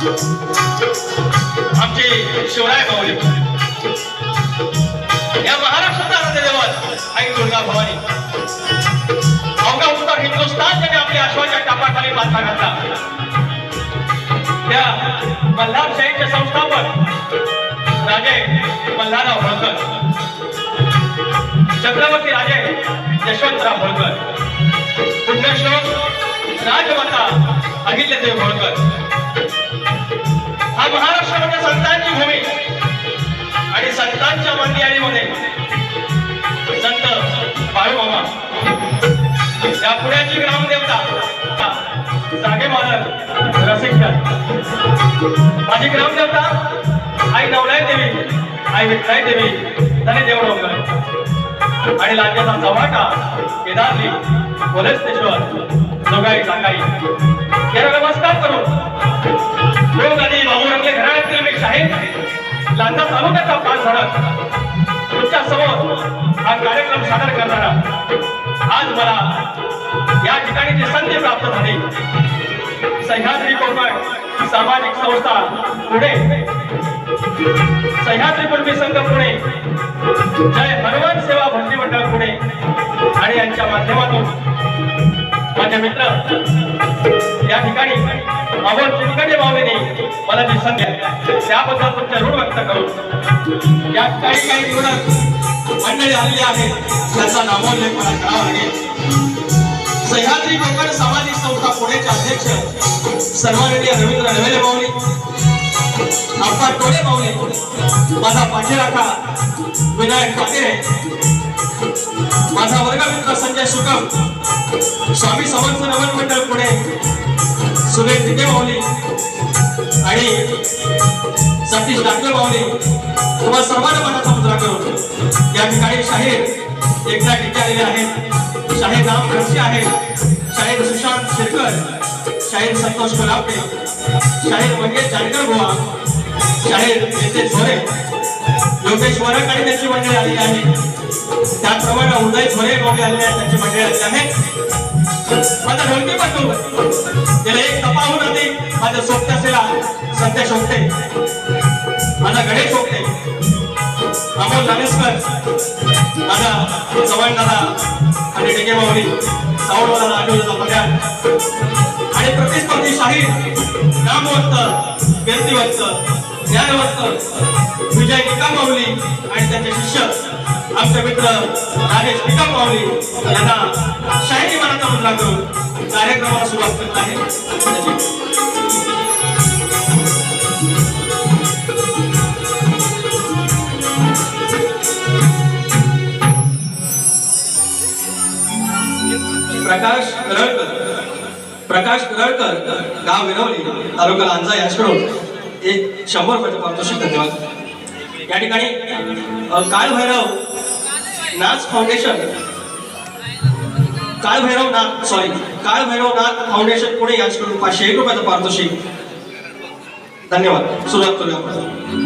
आमचे शिवराय भाऊले या महाराष्ट्राचा आराध्य देवत आई दुर्गा भवानी. अवघा उत्तर हिंदुस्थान त्याने आपल्या अश्वाच्या टापाखाली बांधला घातला. त्या मल्हारशाहीचे संस्थापक राजे मल्हारराव होळकर छत्रपती राजे यशवंतराव होळकर पुण्यश्लोक राजमाता अहिल्यादेव होळकर हा महाराष्ट्र म्हणजे संतांची भूमी. आणि संतांच्या मंदिरामध्ये संत बाळूबाबा या पुण्याची ग्रामदेवता जागे मालक रसिकगण माझी ग्रामदेवता आई नवलाय देवी आई विठ्ठलाई देवी धने देवडोंगर. आणि राज्याचा चव्हाटा केदारली कोलेश्वर जोगाई सांगाई याला नमस्कार करू लोक आधी बाबू रंगले घराण्यातील मी शाहीर लांजा तालुक्याचा पाच झडक तुमच्यासमोर हा कार्यक्रम सादर करणारा. आज मला या ठिकाणी जी संधी प्राप्त झाली सह्याद्री कोकण सामाजिक संस्था पुणे. सह्याद्री कुणबी संघ पुणे. जय हनुमान सेवा भक्ती मंडळ पुणे. आणि यांच्या माध्यमातून माझे मित्र या ठिकाणी अमोल चिलकटे भावनेने मला जी संधी त्याबद्दल तुमचे ऋण व्यक्त करू या ठिकाणी काही निवडक मंडळी आलेली आहे त्याचा नामोल्लेख मला करावा लागेल. सह्याद्री कोकण सामाजिक संस्था पुणेचे अध्यक्ष सर्वांनी रवींद्र नवेले माऊली आमदार टोले माऊली माझा पाठीराखा विनायक पाटील. माझा वर्गमित्र संजय सुकम स्वामी समर्थ नवन मंडळ पुणे सुरेश दिदे माऊली आणि सतीश डाकले माऊली. तुम्हा सर्वांना मनाचा मुद्रा करून या ठिकाणी शाहीर एकदा टिके आलेले आहेत. शाहीर राम खडसे आहेत. शाहीर सुशांत शिरकर शाहीर संतोष कोल्हापे शाहीर मंगेश जानकर बुवा शाहीर नितेश झोरे योगेश वरक आणि त्यांची मंडळी आली आहे. त्याचप्रमाणे उदय थोरे माऊली आलेले आहेत त्यांची मंडळी आली आहे. माझा ढोलकी बंधू त्याला एक तपाहून आधी माझ्या सोबत असलेला सत्य शोधते माझा गणेश शोधते अमोल दानेश्वर माझा चव्हाण दादा आणि डेके माऊली. सावड दादा आठवलेला पगार आणि प्रतिस्पर्धी शाहीर नामवंत कीर्तिवंत ज्ञानवंत विजय टिका माऊली आणि त्यांचे शिष्य आमचे मित्र राजेश टिका माऊली यांना शाहिरी मनाचा मुद्रा करून कार्यक्रमाला सुरुवात करत आहे. प्रकाश करळकर प्रकाश करळकर गाव विनवली तालुका लांजा याचकडून एक शंभर रुपयाचं पारितोषिक धन्यवाद या ठिकाणी काळभैरव भैरव नाच foundation Kalbhairav Nath sorry Kalbhairav Nath foundation Pune यांच्याकडून पाचशे एक रुपयाचं पारितोषिक. धन्यवाद. सुरुवात करूया आपण.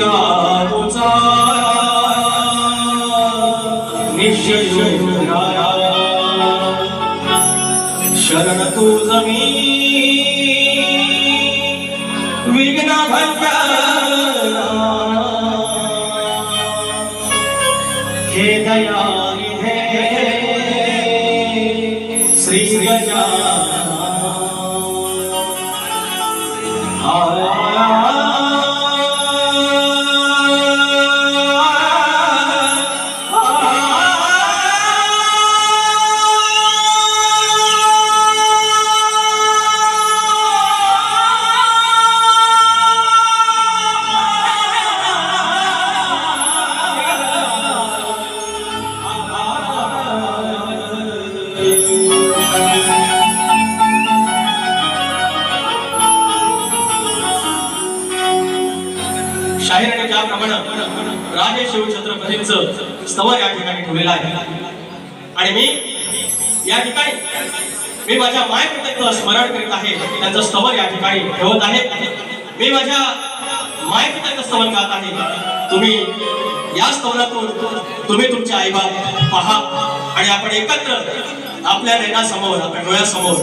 तुझी आमुचा शरण तू जमी। विघ्न हे दया हे श्री त्या राजे शिवछत्रपतींचं स्तव या ठिकाणी ठेवलेलं आहे. आणि मी या ठिकाणी मी माझ्या मायपिताचं स्मरण करीत आहे त्यांचं स्तवर या ठिकाणी ठेवत आहे. मी माझ्या मायपिताचं स्तवन गात आहे. तुम्ही या स्तवनातून तुम्ही तुमचे आईबाप पहा आणि आपण एकत्र आपल्या नैनासमोर आपल्या डोळ्यासमोर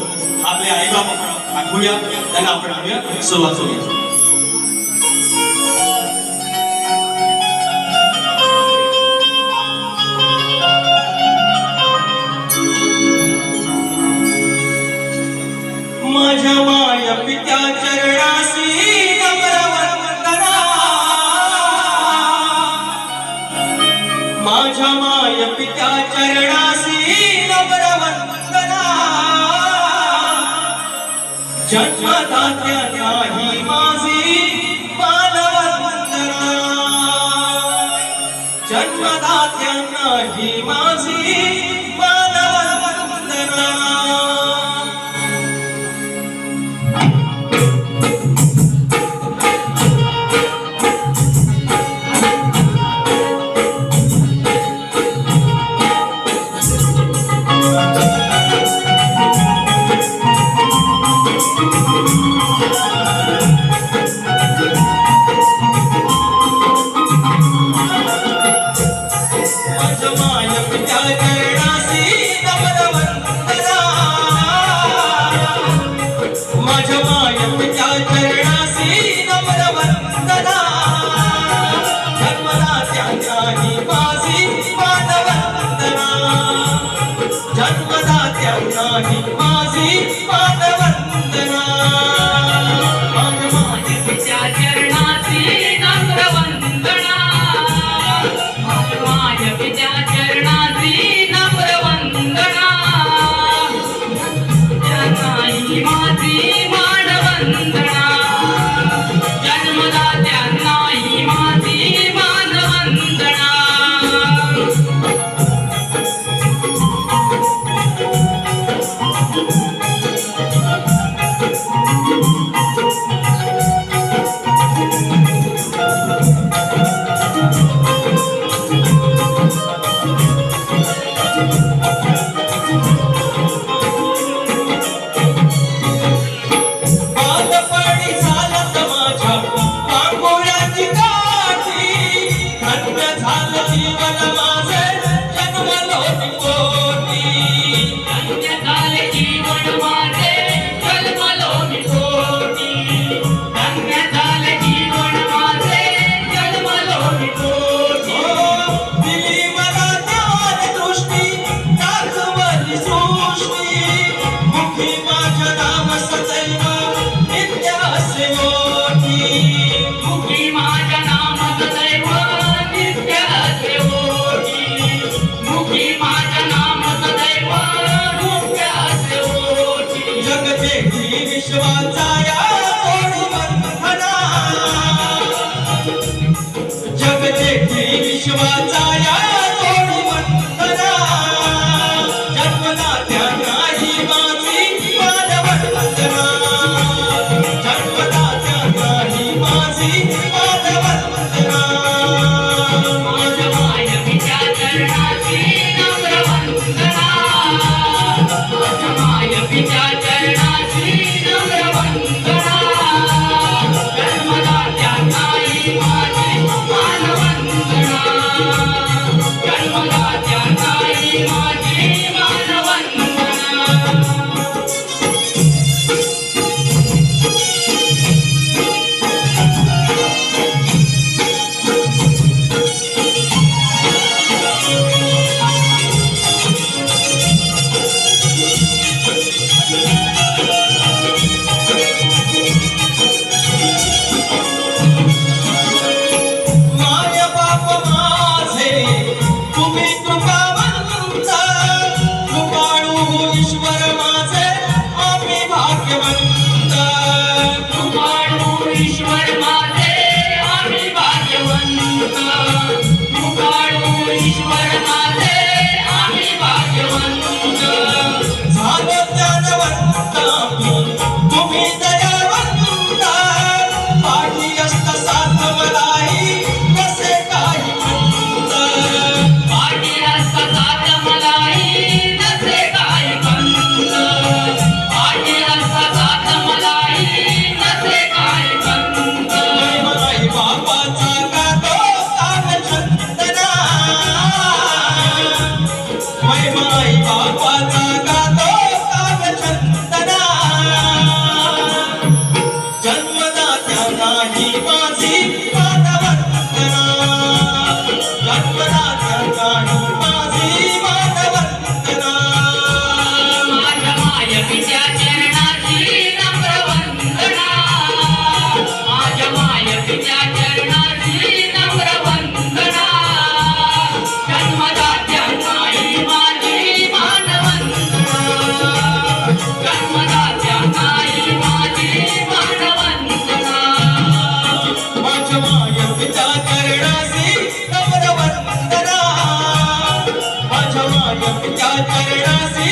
आपले आईबाप आपण आठवूया त्यांना आपण आठवूया सुरुवात करूया. कविता चरणासी नम्रवंदना. माझ्या माय पित्या चरणासी नम्रवंदना. जन्मदात्या त्याही माझी बालवंदना जन्मदात्यांनाही माझी മാതൃ മാണവന്ത তুমি चरणासी